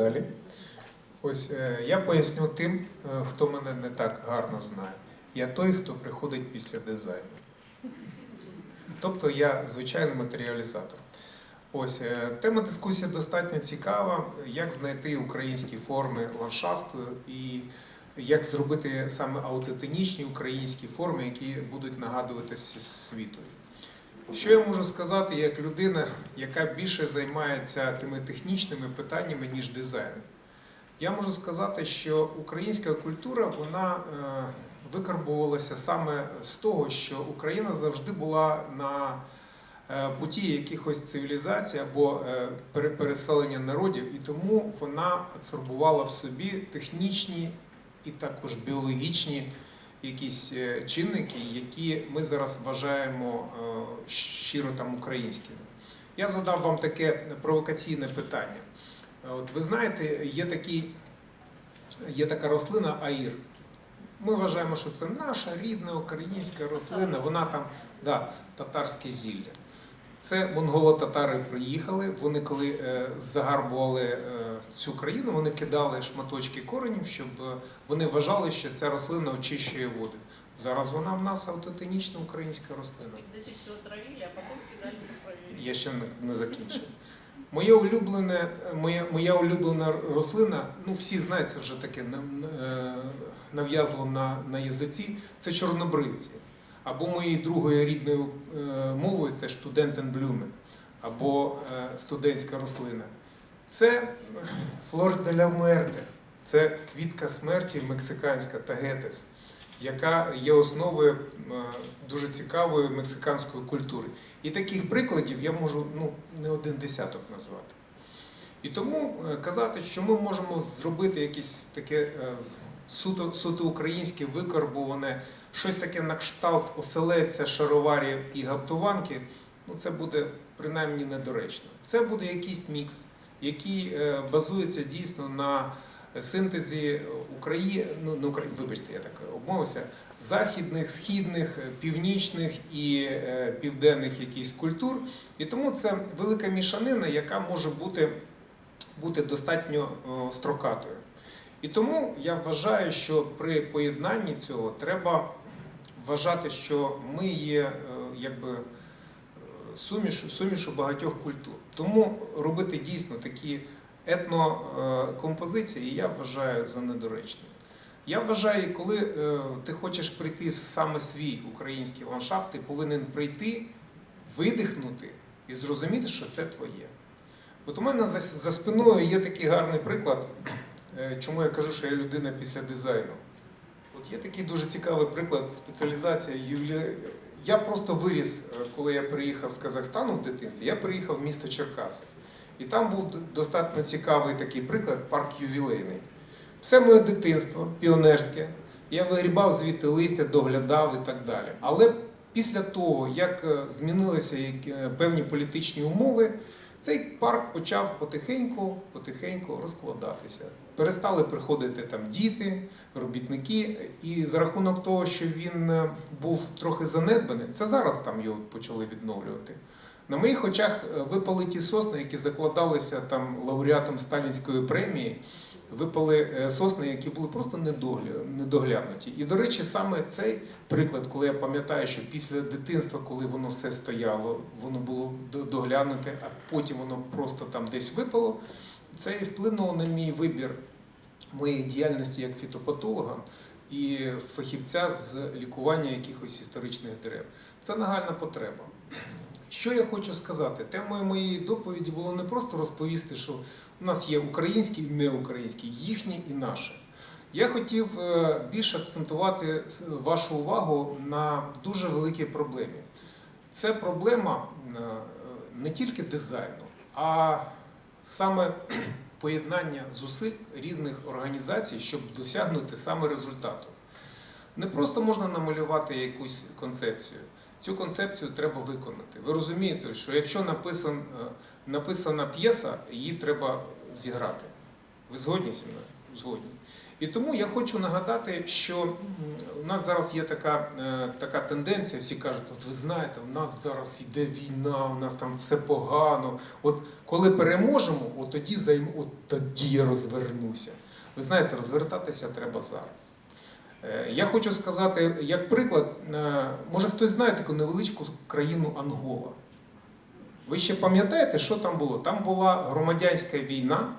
далі. Ось е, я поясню тим, е, хто мене не так гарно знає. Я той, хто приходить після дизайну. Тобто я звичайний матеріалізатор. Ось е, тема дискусії достатньо цікава. Як знайти українські форми ландшафту і як зробити саме аутентичні українські форми, які будуть нагадувати с- світові. Що я можу сказати як людина, яка більше займається тими технічними питаннями, ніж дизайном? Я можу сказати, що українська культура вона е, викарбувалася саме з того, що Україна завжди була на е, путі якихось цивілізацій або е, переселення народів, і тому вона адсорбувала в собі технічні і також біологічні якісь е, чинники, які ми зараз вважаємо е, щиро там українськими. Я задав вам таке провокаційне питання. Е, От ви знаєте, є, такі, є така рослина аїр. Ми вважаємо, що це наша рідна українська рослина, вона там, да, татарське зілля. Це монголо-татари приїхали. Вони коли е, загарбували е, цю країну, вони кидали шматочки коренів, щоб е, вони вважали, що ця рослина очищує воду. Зараз вона в нас автотонічна українська рослина. Отравили, а потом кидали. Я ще не, не закінчив. Моє улюблене, моя, моя улюблена рослина, ну всі знають, це вже таке нав'язло на, на язиці, це чорнобривці. Або моєю другою рідною е, мовою це штудентенблюмен, або е, студентська рослина. Це флор де ля муерте, це квітка смерті мексиканська тагетес, яка є основою е, дуже цікавої мексиканської культури. І таких прикладів я можу ну, не один десяток назвати. І тому казати, що ми можемо зробити якесь таке суто, суто українське викарбуване, щось таке на кшталт оселеця, шароварів і гаптованки, ну це буде принаймні недоречно. Це буде якийсь мікс, який е, базується дійсно на синтезі України, ну, не Украї- вибачте, я так обмовився, західних, східних, північних і е, південних якихось культур. І тому це велика мішанина, яка може бути, бути достатньо е, строкатою. І тому я вважаю, що при поєднанні цього треба вважати, що ми є е, якби е, суміш, сумішу багатьох культур. Тому робити дійсно такі етнокомпозиції я вважаю за недоречним. Я вважаю, коли е, ти хочеш прийти в саме свій український ландшафт, ти повинен прийти, видихнути і зрозуміти, що це твоє. От у мене за, за спиною є такий гарний приклад, е, чому я кажу, що я людина після дизайну. От є такий дуже цікавий приклад спеціалізація ювелі... Я просто виріс, е, коли я приїхав з Казахстану в дитинстві, я приїхав в місто Черкаси. І там був достатньо цікавий такий приклад, парк ювілейний. Все моє дитинство, піонерське, я вигрібав звідти листя, доглядав і так далі. Але після того, як е, змінилися е, певні політичні умови, цей парк почав потихеньку, потихеньку розкладатися. Перестали приходити там діти, робітники, і за рахунок того, що він е, був трохи занедбаний, це зараз там його почали відновлювати. На моїх очах е, випали ті сосни, які закладалися там лауреатом Сталінської премії. Випали е, сосни, які були просто недогля- недоглянуті. І, до речі, саме цей приклад, коли я пам'ятаю, що після дитинства, коли воно все стояло, воно було доглянуте, а потім воно просто там десь випало, це і вплинуло на мій вибір моєї діяльності як фітопатолога і фахівця з лікування якихось історичних дерев. Це нагальна потреба. Що я хочу сказати? Темою моєї доповіді було не просто розповісти, що у нас є українські і неукраїнські, їхні і наші. Я хотів е, більше акцентувати вашу увагу на дуже великій проблемі. Це проблема е, не тільки дизайну, а саме поєднання зусиль різних організацій, щоб досягнути саме результату. Не просто можна намалювати якусь концепцію. Цю концепцію треба виконати. Ви розумієте, що якщо написан, е, написана п'єса, її треба зіграти. Ви згодні зі мною? згодні. І тому я хочу нагадати, що у нас зараз є така, е, така тенденція, всі кажуть, от ви знаєте, у нас зараз йде війна, у нас там все погано. От коли переможемо, от тоді займ... от тоді я розвернуся. Ви знаєте, розвертатися треба зараз. Е, Я хочу сказати, як приклад, е, може хтось знає таку невеличку країну Ангола. Ви ще пам'ятаєте, що там було? Там була громадянська війна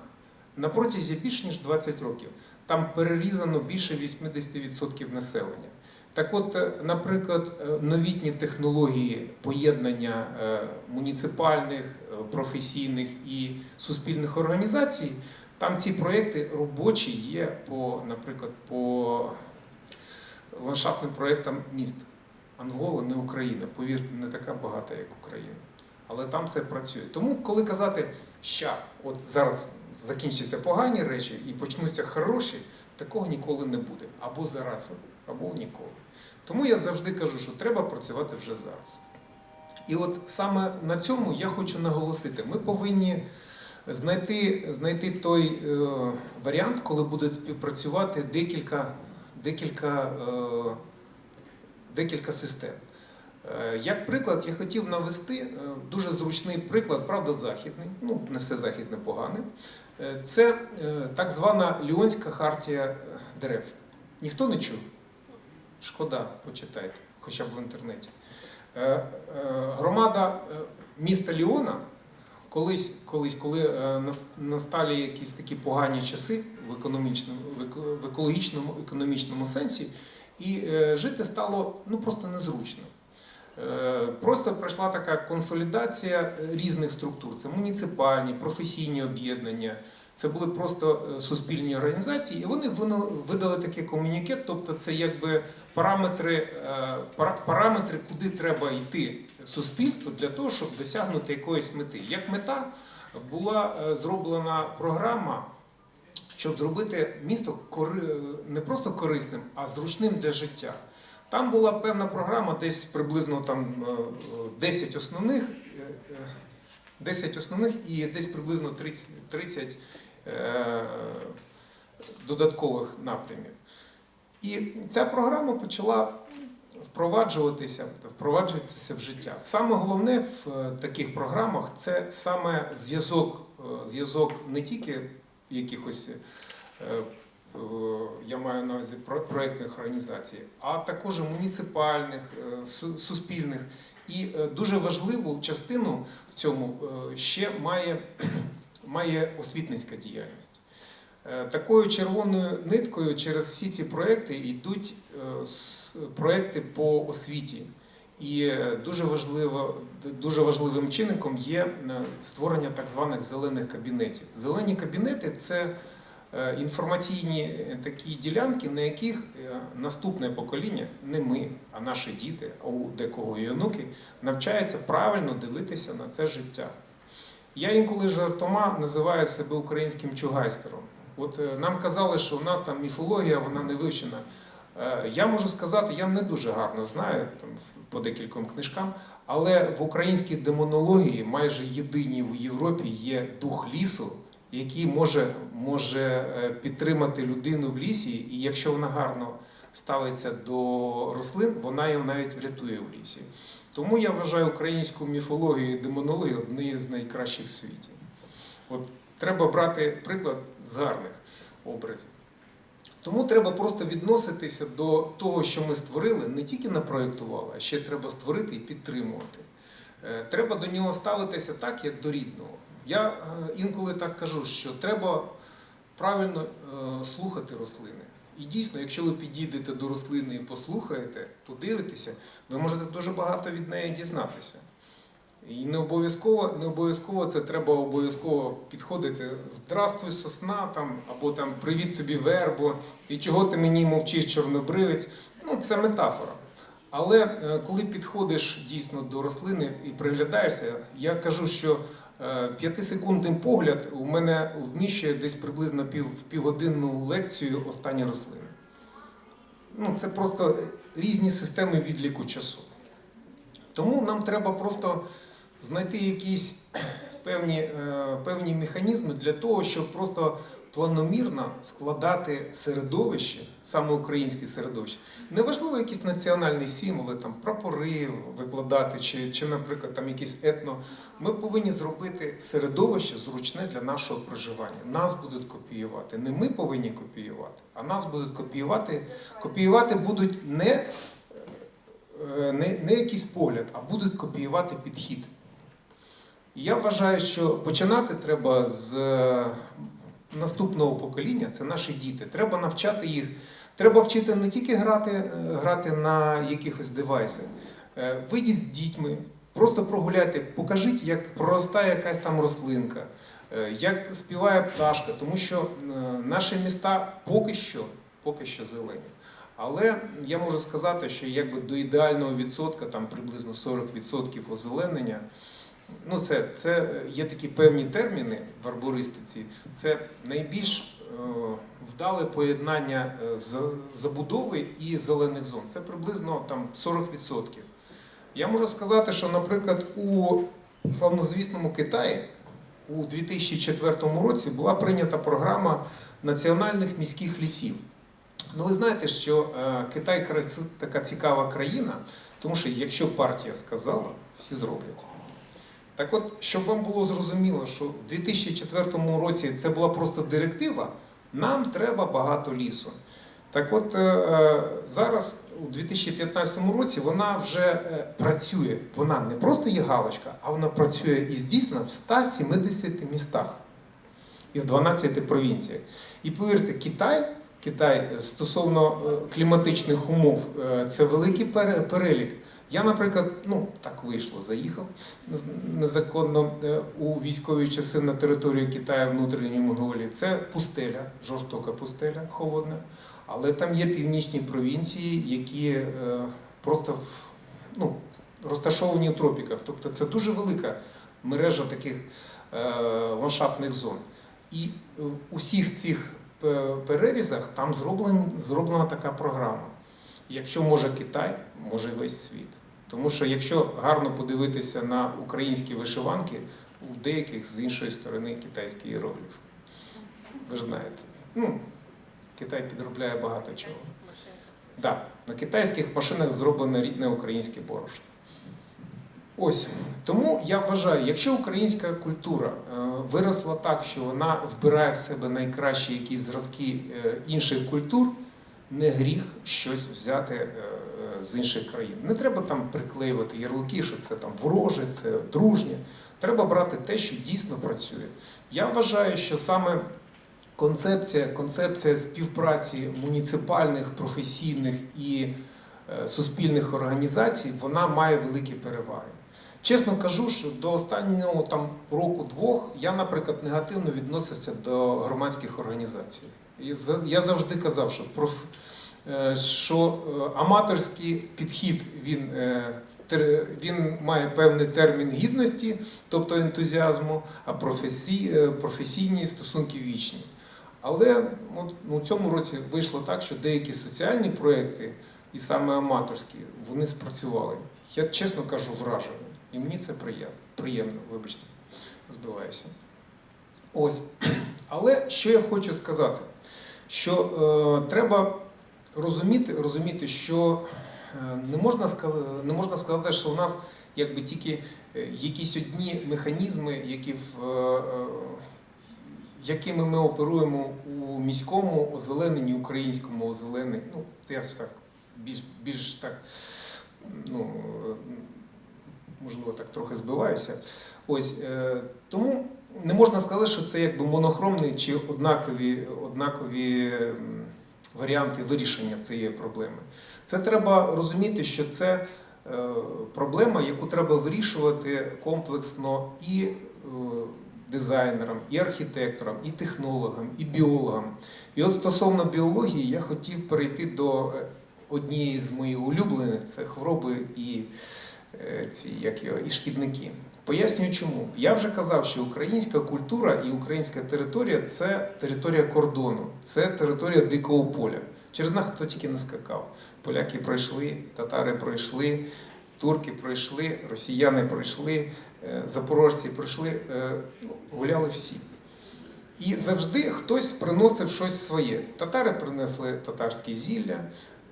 на протязі більш ніж 20 років. Там перерізано більше 80% населення. Так от, е, наприклад, новітні технології поєднання муніципальних, професійних і суспільних організацій, там ці проекти робочі є по, наприклад, по ландшафтним проєктам міст. Ангола не Україна, повірте, не така багата, як Україна. Але там це працює. Тому, коли казати, що от зараз закінчаться погані речі і почнуться хороші, такого ніколи не буде. Або зараз, або ніколи. Тому я завжди кажу, що треба працювати вже зараз. І от саме на цьому я хочу наголосити: ми повинні знайти, знайти той е, варіант, коли будуть співпрацювати декілька, декілька, е, декілька систем. Е, Як приклад, я хотів навести е, дуже зручний приклад, правда, західний, ну не все західне погане. Це так звана Ліонська хартія дерев. Ніхто не чув? Шкода, почитайте, хоча б в інтернеті. Громада міста Ліона колись, колись коли е, нас- настали якісь такі погані часи в економічному, в екологічному, економічному сенсі, і е, жити стало ну просто незручно. Е, Просто пройшла така консолідація різних структур. Це муніципальні, професійні об'єднання, це були просто е, суспільні організації, і вони видали таке комунікет, тобто це якби параметри, е, параметри, куди треба йти суспільство для того, щоб досягнути якоїсь мети. Як мета була е, зроблена програма, щоб зробити місто не просто корисним, а зручним для життя. Там була певна програма, десь приблизно там е, е, 10 основних, 10 основних і десь приблизно 30, 30 е, додаткових напрямів. І ця програма почала впроваджуватися, впроваджуватися в життя. Саме головне в е, таких програмах це саме зв'язок, е, зв'язок не тільки якихось. е, е, Я маю на увазі про- проектних організацій, а також муніципальних, суспільних. І е, дуже важливу частину в цьому е, ще має, має освітницька діяльність. Е, Такою червоною ниткою через всі ці проекти йдуть проекти по освіті. І дуже, важливо, дуже важливим чинником є створення так званих зелених кабінетів. Зелені кабінети це інформаційні е, такі ділянки, на яких е, наступне покоління, не ми, а наші діти, а у декого і онуки, навчаються правильно дивитися на це життя. Я інколи жартома називаю себе українським чугайстером. От е, нам казали, що у нас там міфологія, вона не вивчена. Е, Я можу сказати, я не дуже гарно знаю там, по декільком книжкам, але в українській демонології майже єдиній в Європі є дух лісу, який може, може е, підтримати людину в лісі, і якщо вона гарно ставиться до рослин, вона його навіть врятує в лісі. Тому я вважаю українську міфологію і демонологію однією з найкращих в світі. От треба брати приклад з гарних образів. Тому треба просто відноситися до того, що ми створили, не тільки напроєктували, а ще треба створити і підтримувати. Е, Треба до нього ставитися так, як до рідного. Я е, інколи так кажу, що треба правильно е, слухати рослини. І дійсно, якщо ви підійдете до рослини і послухаєте, подивитеся, ви можете дуже багато від неї дізнатися. І не обов'язково, не обов'язково це треба обов'язково підходити. Здравствуй, сосна там, або там привіт тобі вербо, і чого ти мені мовчиш, чорнобривець. Ну, це метафора. Але е, коли підходиш дійсно до рослини і приглядаєшся, я кажу, що п'ятисекундний погляд у мене вміщує десь приблизно пів, півгодинну лекцію останні рослини. Ну, це просто різні системи відліку часу. Тому нам треба просто знайти якісь певні, е, певні механізми для того, щоб просто планомірно складати середовище, саме українське середовище. Неважливо якісь національні символи, там прапори викладати, чи, чи, наприклад, там якісь етно. Ми повинні зробити середовище зручне для нашого проживання. Нас будуть копіювати. Не ми повинні копіювати, а нас будуть копіювати. Копіювати будуть не, е, не, не якийсь погляд, а будуть копіювати підхід. Я вважаю, що починати треба з наступного покоління, це наші діти. Треба навчати їх. Треба вчити не тільки грати, е, грати на якихось девайсах. Е, Вийдіть з дітьми, просто прогуляйте, покажіть, як проростає якась там рослинка, е, як співає пташка, тому що наші міста поки що, поки що зелені. Але я можу сказати, що якби до ідеального відсотка, там приблизно 40% озеленення, ну це, це є такі певні терміни в арбористиці. Це найбільш е, вдале поєднання е, забудови і зелених зон. Це приблизно там 40%. Я можу сказати, що, наприклад, у славнозвісному Китаї у 2004 році була прийнята програма національних міських лісів. Ну, ви знаєте, що е, Китай така цікава країна, тому що якщо партія сказала, всі зроблять. Так от, щоб вам було зрозуміло, що в 2004 році це була просто директива, нам треба багато лісу. Так от е, е, зараз, у 2015 році, вона вже е, працює. Вона не просто є галочка, а вона працює і дійсно в 170 містах і в 12 провінціях. І повірте, Китай, Китай стосовно кліматичних умов, це великий перелік. Я, наприклад, ну так вийшло, заїхав незаконно е, у військові часи на територію Китаю, внутрішньої Монголії. Це пустеля, жорстока пустеля, холодна. Але там є північні провінції, які е, просто ну, розташовані в тропіках. Тобто це дуже велика мережа таких е, ландшафтних зон. І в усіх цих перерізах там зроблен, зроблена така програма. Якщо може Китай, може і весь світ. Тому що якщо гарно подивитися на українські вишиванки, у деяких з іншої сторони китайський іерогліф. Ви ж знаєте. Ну, Китай підробляє багато чого. Да, на китайських машинах зроблено рідне українське борошно. Ось тому я вважаю, якщо українська культура е, виросла так, що вона вбирає в себе найкращі якісь зразки е, інших культур, не гріх щось взяти е, з інших країн. Не треба там приклеювати ярлики, що це там вороже, це дружнє. Треба брати те, що дійсно працює. Я вважаю, що саме концепція, концепція співпраці муніципальних, професійних і е, суспільних організацій, вона має великі переваги. Чесно кажу, що до останнього там року-двох я, наприклад, негативно відносився до громадських організацій. Я завжди казав, що проф, що е, аматорський підхід він, е, він має певний термін гідності, тобто ентузіазму, а професій, е, професійні стосунки вічні. Але от, ну, у цьому році вийшло так, що деякі соціальні проекти, і саме аматорські, вони спрацювали. Я чесно кажу, вражений. І мені це приємно, приємно вибачте, збиваюся. Ось. Але що я хочу сказати? Що е, треба розуміти, розуміти, що е, не, можна сказати, не можна сказати, що у нас якби тільки е, якісь одні механізми, які в, е, якими ми оперуємо у міському озелененні, українському озелененні. Ну, я так більш, більш так, ну, можливо, так трохи збиваюся. Ось тому не можна сказати, що це якби монохромні чи однакові, однакові варіанти вирішення цієї проблеми. Це треба розуміти, що це е, проблема, яку треба вирішувати комплексно і е, дизайнерам, і архітекторам, і технологам, і біологам. І от стосовно біології я хотів перейти до е, однієї з моїх улюблених це хвороби і ці як його, і шкідники. Пояснюю чому. Я вже казав, що українська культура і українська територія це територія кордону, це територія дикого поля. Через нас хто тільки не скакав. Поляки пройшли, татари пройшли, турки пройшли, росіяни пройшли, е, запорожці пройшли, е, ну, гуляли всі. І завжди хтось приносив щось своє. Татари принесли татарське зілля.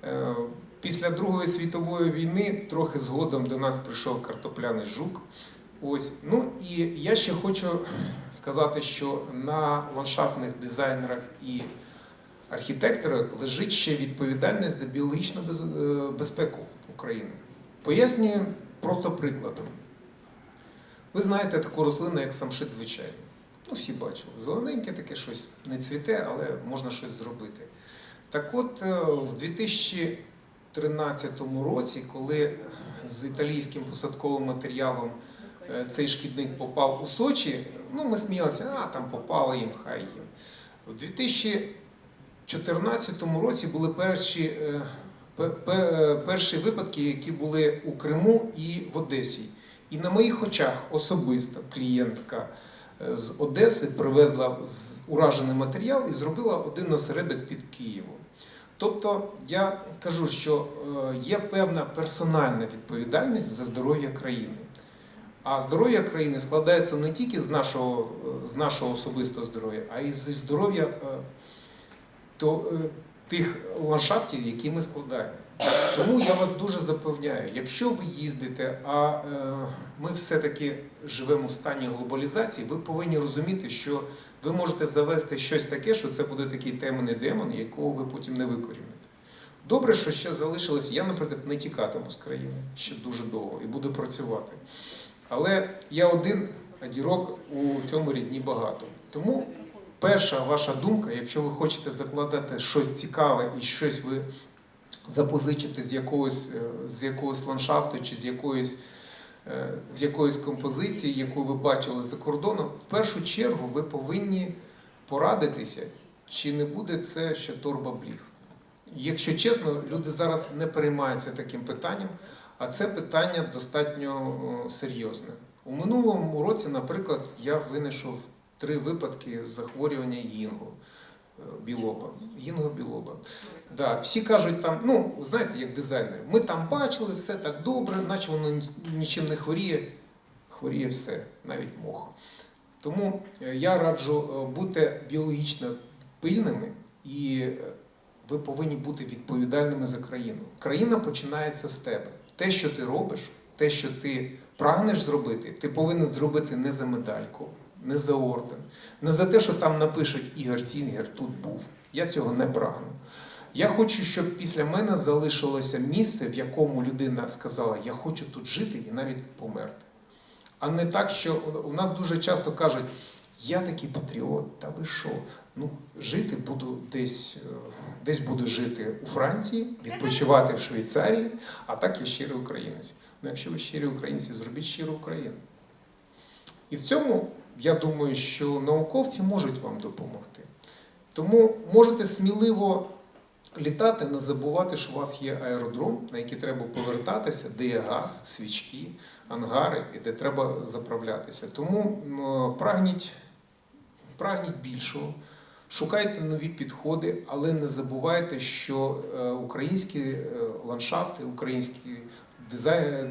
Е, Після Другої світової війни трохи згодом до нас прийшов картопляний жук. Ось. Ну і я ще хочу сказати, що на ландшафтних дизайнерах і архітекторах лежить ще відповідальність за біологічну е, безпеку України. Пояснюю просто прикладом. Ви знаєте таку рослину, як самшит звичайний. Ну, всі бачили. Зелененьке таке щось не цвіте, але можна щось зробити. Так от, е, в 2013 році, коли з італійським посадковим матеріалом цей шкідник попав у Сочі, ну ми сміялися, а там попало їм, хай їм. У 2014 році були перші, е, пе- перші випадки, які були у Криму і в Одесі. І на моїх очах особисто клієнтка е, з Одеси привезла уражений матеріал і зробила один осередок під Києвом. Тобто я кажу, що е, є певна персональна відповідальність за здоров'я країни. А здоров'я країни складається не тільки з нашого, з нашого особистого здоров'я, а й зі здоров'я е, е, тих ландшафтів, які ми складаємо. Тому я вас дуже запевняю, якщо ви їздите, а е, ми все-таки живемо в стані глобалізації, ви повинні розуміти, що ви можете завести щось таке, що це буде такий темний демон, якого ви потім не викоріните. Добре, що ще залишилось. Я, наприклад, не тікатиму з країни ще дуже довго і буду працювати. Але я один, дірок у цьому рідні багато. Тому перша ваша думка, якщо ви хочете закладати щось цікаве і щось ви запозичите з якогось, е, з якогось ландшафту чи з якоїсь, е, з якоїсь композиції, яку ви бачили за кордоном, в першу чергу ви повинні порадитися, чи не буде це ще торба бліг. Якщо чесно, люди зараз не переймаються таким питанням, а це питання достатньо серйозне. У минулому році, наприклад, я винайшов три випадки захворювання гінго е, білоба. Гінго-білоба. Да, всі кажуть там, ну, знаєте, як дизайнери, ми там бачили, все так добре, наче воно нічим не хворіє. Хворіє все, навіть мох. Тому е, я раджу е, бути біологічно пильними і ви повинні бути відповідальними за країну. Країна починається з тебе. Те, що ти робиш, те, що ти прагнеш зробити, ти повинен зробити не за медальку, не за орден, не за те, що там напишуть Ігор Сінгер тут був. Я цього не прагну. Я хочу, щоб після мене залишилося місце, в якому людина сказала, я хочу тут жити і навіть померти. А не так, що у нас дуже часто кажуть, я такий патріот, та ви що? Ну, жити буду десь, е, десь буду жити у Франції, відпочивати в Швейцарії, а так я щирий українець. Ну, якщо ви щирі українці, зробіть щиру Україну. І в цьому я думаю, що науковці можуть вам допомогти. Тому можете сміливо літати, не забувати, що у вас є аеродром, на який треба повертатися, де є газ, свічки, ангари і де треба заправлятися. Тому прагніть, прагніть більшого. Шукайте нові підходи, але не забувайте, що е, українські е, ландшафти, українські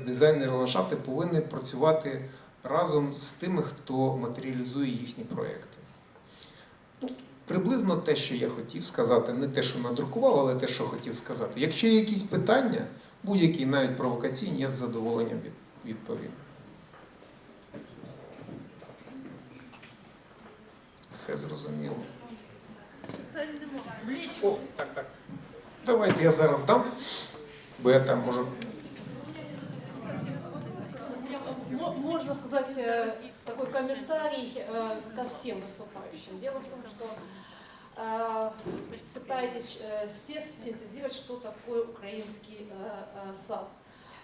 дизайнери ландшафти повинні працювати разом з тими, хто матеріалізує їхні проекти. Приблизно те, що я хотів сказати, не те, що надрукував, але те, що хотів сказати. Якщо є якісь питання, будь-які навіть провокаційні, я з задоволенням відповім. Все зрозуміло. О, так, так. Давайте я зараз дам, бо я там можу. Мо- Можно сказать э, такой комментарий э, ко всем выступающим. Дело в том, что э, пытаетесь все синтезировать, что такое украинский сад.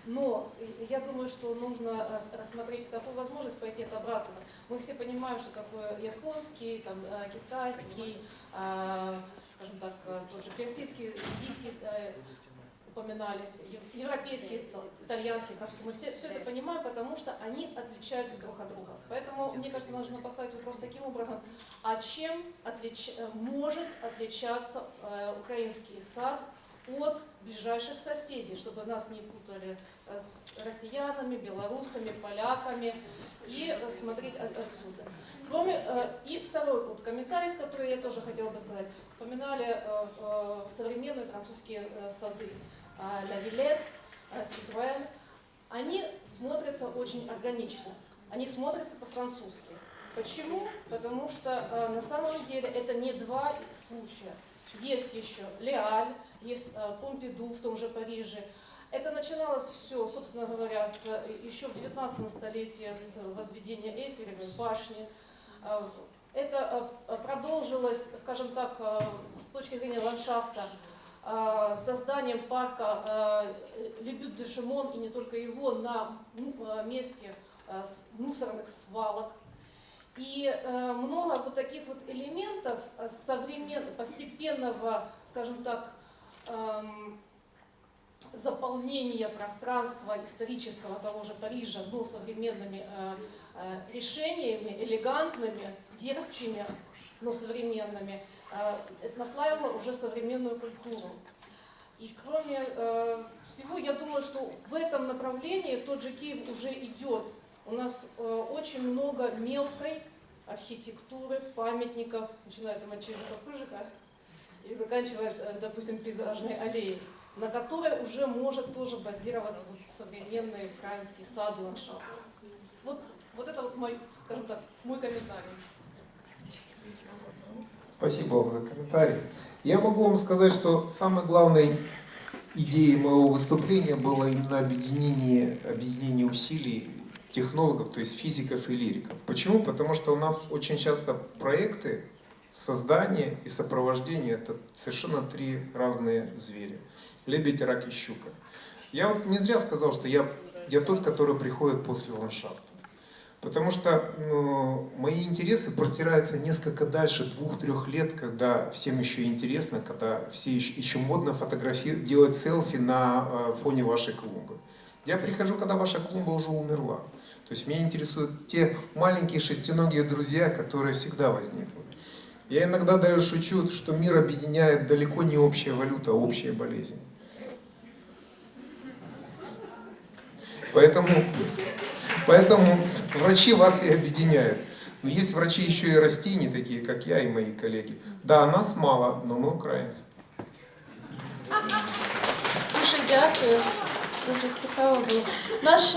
Но я думаю, что нужно рас- рассмотреть такую возможность пойти от обратного. Мы все понимаем, что такое японский, там, э, китайский, э, скажем так, э, тот же персидский, индийский э, упоминались, ев- европейские, там, итальянские, французские. Мы все, все это понимаем, потому что они отличаются друг от друга. Поэтому, мне кажется, нужно поставить вопрос таким образом, а чем отлич- э, может отличаться э, украинский сад от ближайших соседей, чтобы нас не путали э, с россиянами, белорусами, поляками и смотреть от- отсюда. Кроме, э, и второй вот комментарий, который я тоже хотела бы сказать. Упоминали э, современные французские сады Вилет, э, Ситруэн. Они смотрятся очень органично. Они смотрятся по-французски. Почему? Потому что на самом деле это не два случая. Есть еще Леаль, есть э, Помпиду в том же Париже. Это начиналось все, собственно говоря, с, еще в 19 столетии с возведения Эйфелевой башни. Э, Это э, продолжилось, скажем так, с точки зрения ландшафта, созданием парка Лебют де Шимон, и не только его, на месте мусорных свалок. И много вот таких вот элементов современ... постепенного, скажем так, заполнения пространства исторического того же Парижа, но современными э, э, решениями, элегантными, дерзкими, но современными, э, это наслаивало уже современную культуру. И кроме э, всего, я думаю, что в этом направлении тот же Киев уже идет. У нас э, очень много мелкой архитектуры, памятников, начиная от Чижика Пыжика и заканчивая, э, допустим, пейзажной аллеей, на которой уже может тоже базироваться вот современный украинский сад ландшафт. Вот, вот это вот мой, скажем так, мой комментарий. Спасибо вам за комментарий. Я могу вам сказать, что самой главной идеей моего выступления было именно объединение, объединение усилий технологов, то есть физиков и лириков. Почему? Потому что у нас очень часто проекты создания и сопровождения это совершенно три разные зверя. Лебедь, рак и щука. Я вот не зря сказал, что я, я тот, который приходит после ландшафта. Потому что ну, мои интересы простираются несколько дальше двух-трех лет, когда всем еще интересно, когда все еще, еще модно фотографировать, делать селфи на э, фоне вашей клумбы. Я прихожу, когда ваша клумба уже умерла. То есть меня интересуют те маленькие шестиногие друзья, которые всегда возникнут. Я иногда даже шучу, что мир объединяет далеко не общая валюта, а общая болезнь. Поэтому, поэтому врачи вас и объединяют. Но есть врачи еще и растений, такие как я и мои коллеги. Да, нас мало, но мы украинцы. Дуже дякую. Дуже цікаво було. Наш